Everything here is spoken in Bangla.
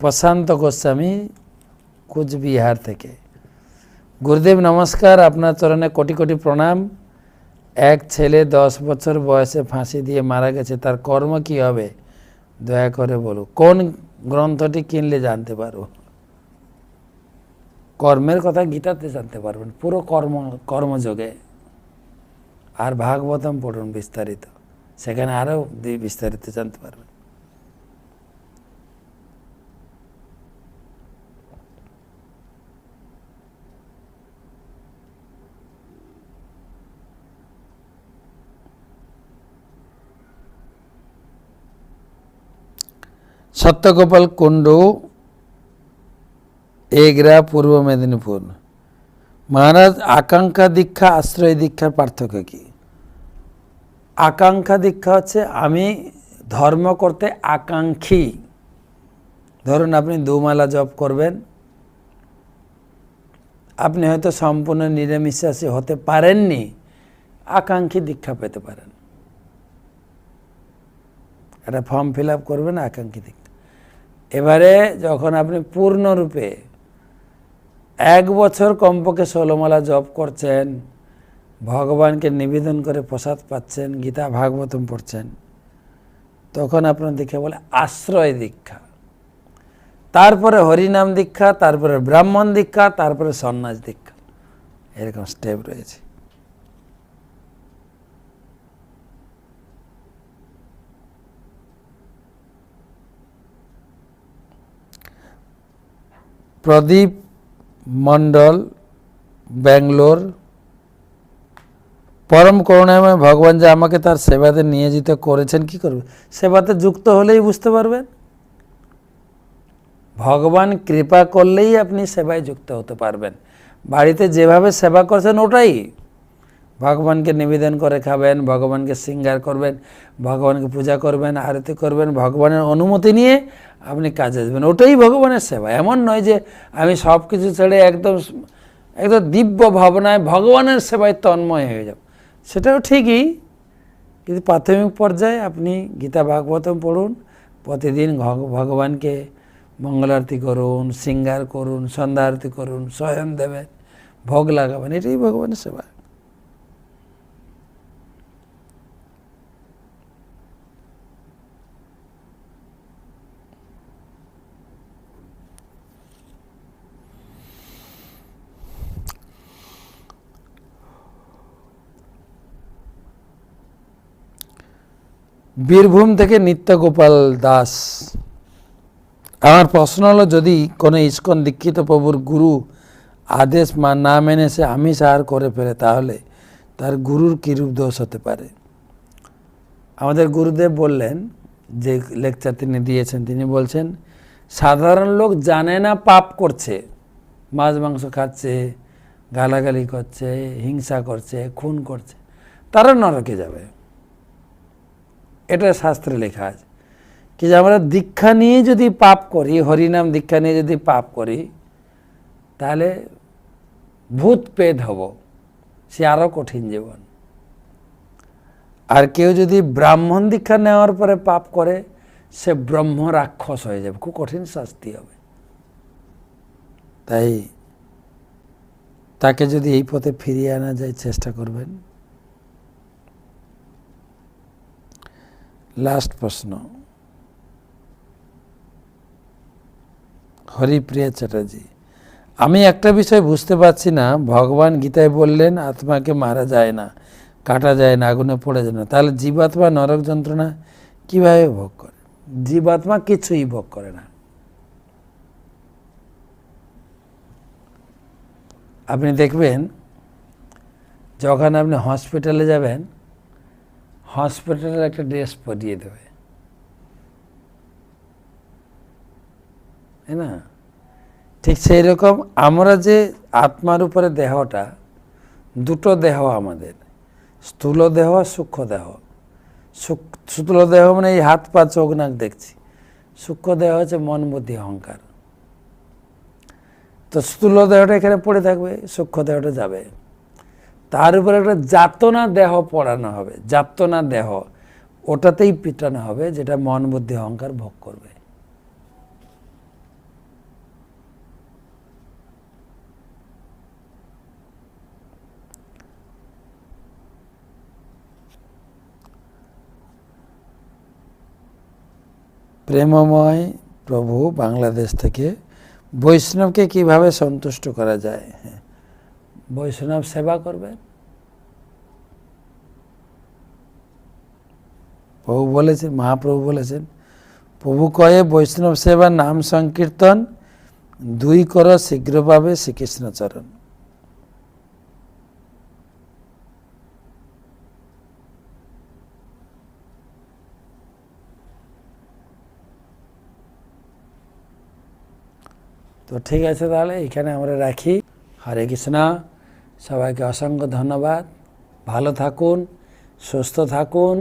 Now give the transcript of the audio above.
প্রশান্ত গোস্বামী, কুচবিহার থেকে। গুরুদেব, নমস্কার। আপনার চরণে কোটি কোটি প্রণাম। এক ছেলে দশ বছর বয়সে ফাঁসি দিয়ে মারা গেছে, তার কর্ম কি হবে? দয়া করে বলো কোন গ্রন্থটি কিনলে জানতে পারব? কর্মের কথা গীতাতে জানতে পারবেন, পুরো কর্ম, কর্মযোগে। আর ভাগবতম পড়ুন বিস্তারিত, সেখানে আরও বিস্তারিত জানতে পারবেন। সত্যগোপাল কুণ্ডু, এগরা, পূর্ব মেদিনীপুর। মহারাজ, আকাঙ্ক্ষা দীক্ষা, আশ্রয় দীক্ষার পার্থক্য কি? আকাঙ্ক্ষা দীক্ষা হচ্ছে, আমি ধর্ম করতে আকাঙ্ক্ষী। ধরুন আপনি দুমালা জপ করবেন। আপনি হয়তো সম্পূর্ণ নিরামিষাসী হতে পারেননি, আকাঙ্ক্ষী দীক্ষা পেতে পারেন। একটা ফর্ম ফিল করবেন, আকাঙ্ক্ষী দীক্ষা। এবারে যখন আপনি পূর্ণরূপে এক বছর কমপক্ষে ষোলোমালা জপ করছেন, ভগবানকে নিবেদন করে প্রসাদ পাচ্ছেন, গীতা, ভাগবতম পড়ছেন, তখন আপনার দীক্ষা বলে আশ্রয় দীক্ষা। তারপরে হরিনাম দীক্ষা, তারপরে ব্রাহ্মণ দীক্ষা, তারপরে সন্ন্যাস দীক্ষা। এরকম স্টেপ রয়েছে। প্রদীপ মণ্ডল, ব্যাঙ্গালোর। পরম করুণাময় ভগবান যে আমাকে তার সেবাতে নিয়োজিত করেছেন, কি করবে? সেবাতে যুক্ত হলেই বুঝতে পারবেন। ভগবান কৃপা করলেই আপনি সেবায় যুক্ত হতে পারবেন। বাড়িতে যেভাবে সেবা করছেন, ওটাই ভগবানকে নিবেদন করে খাবেন, ভগবানকে শৃঙ্গার করবেন, ভগবানকে পূজা করবেন, আরতি করবেন, ভগবানের অনুমতি নিয়ে আপনি কাজে যাবেন ওটাই ভগবানের সেবা। এমন নয় যে আমি সব কিছু ছেড়ে একদম একদম দিব্য ভাবনায় ভগবানের সেবায় তন্ময় হয়ে যাব। সেটাও ঠিকই, কিন্তু প্রাথমিক পর্যায়ে আপনি গীতা ভাগবতম পড়ুন, প্রতিদিন ভগ- ভগবানকে মঙ্গল আরতি করুন, শৃঙ্গার করুন, সন্ধ্যা আরতি করুন, স্বয়ং দেবেন, ভোগ লাগাবেন, এটাই ভগবানের সেবা। বীরভূম থেকে নিত্যগোপাল দাস। আমার প্রশ্ন হলো, যদি কোনো ইস্কন দীক্ষিত প্রভুর গুরু আদেশ মা, না মেনে সে আমিষ আহার করে ফেলে, তাহলে তার গুরুর কিরূপ দোষ হতে পারে? আমাদের গুরুদেব বললেন, যে লেকচার তিনি দিয়েছেন, তিনি বলছেন, সাধারণ লোক জানে না পাপ করছে, মাছ, মাংস খাচ্ছে, গালাগালি করছে, হিংসা করছে, খুন করছে, তারা নরকে যাবে। এটা শাস্ত্রে লেখা আছে। কি যে আমরা দীক্ষা নিয়ে যদি পাপ করি, হরিনাম দীক্ষা নিয়ে যদি পাপ করি, তাহলে ভূত পেদ হব, সে আরও কঠিন জীবন। আর কেউ যদি ব্রাহ্মণ দীক্ষা নেওয়ার পরে পাপ করে, সে ব্রহ্ম রাক্ষস হয়ে যাবে, খুব কঠিন শাস্তি হবে। তাই তাকে যদি এই পথে ফিরিয়ে আনা যায়, চেষ্টা করবেন। লাস্ট প্রশ্ন. হরিপ্রিয়া চ্যাটার্জি, আমি একটা বিষয় বুঝতে পারছি না। ভগবান গীতায় বললেন, আত্মাকে মারা যায় না, কাটা যায় না, আগুনে পড়ে যায় না। তাহলে জীবাত্মা নরক যন্ত্রণা কীভাবে ভোগ করে? জীবাত্মা কিছুই ভোগ করে না। আপনি দেখবেন, যখন আপনি হসপিটালে যাবেন হসপিটালের একটা ড্রেস পরিয়ে দেবে। তাই না? ঠিক সেই রকম আমরা যে আত্মার উপরে দেহটা, দুটো দেহ আমাদের, স্থূল দেহ, সূক্ষ্ম দেহ। স্থূল দেহ মানে এই হাত, পা, চোখ, নাক দেখছি। সূক্ষ্ম দেহ হচ্ছে মন, বুদ্ধি, অহংকার। তো স্থূল দেহটা এখানে পড়ে থাকবে, সূক্ষ্ম দেহটা যাবে। তার উপরে একটা যাতনা দেহ পড়ানো হবে, যাতনা দেহ। ওটাতেই পিটানো হবে যেটা মন, বুদ্ধি, অহংকার ভোগ করবে। প্রেমময় প্রভু বাংলাদেশ থেকে বৈষ্ণবকে কীভাবে সন্তুষ্ট করা যায়? হ্যাঁ বৈষ্ণব সেবা করবেন প্রভু বলেছেন, মহাপ্রভু বলেছেন, প্রভু কয়ে বৈষ্ণব সেবা নাম সংকীর্তন, দুই কর শীঘ্র পাবে শ্রীকৃষ্ণ চরণ। তো ঠিক আছে তাহলে, এখানে আমরা রাখি। হরে কৃষ্ণ। সবাইকে অসংখ্য ধন্যবাদ ভালো থাকুন সুস্থ থাকুন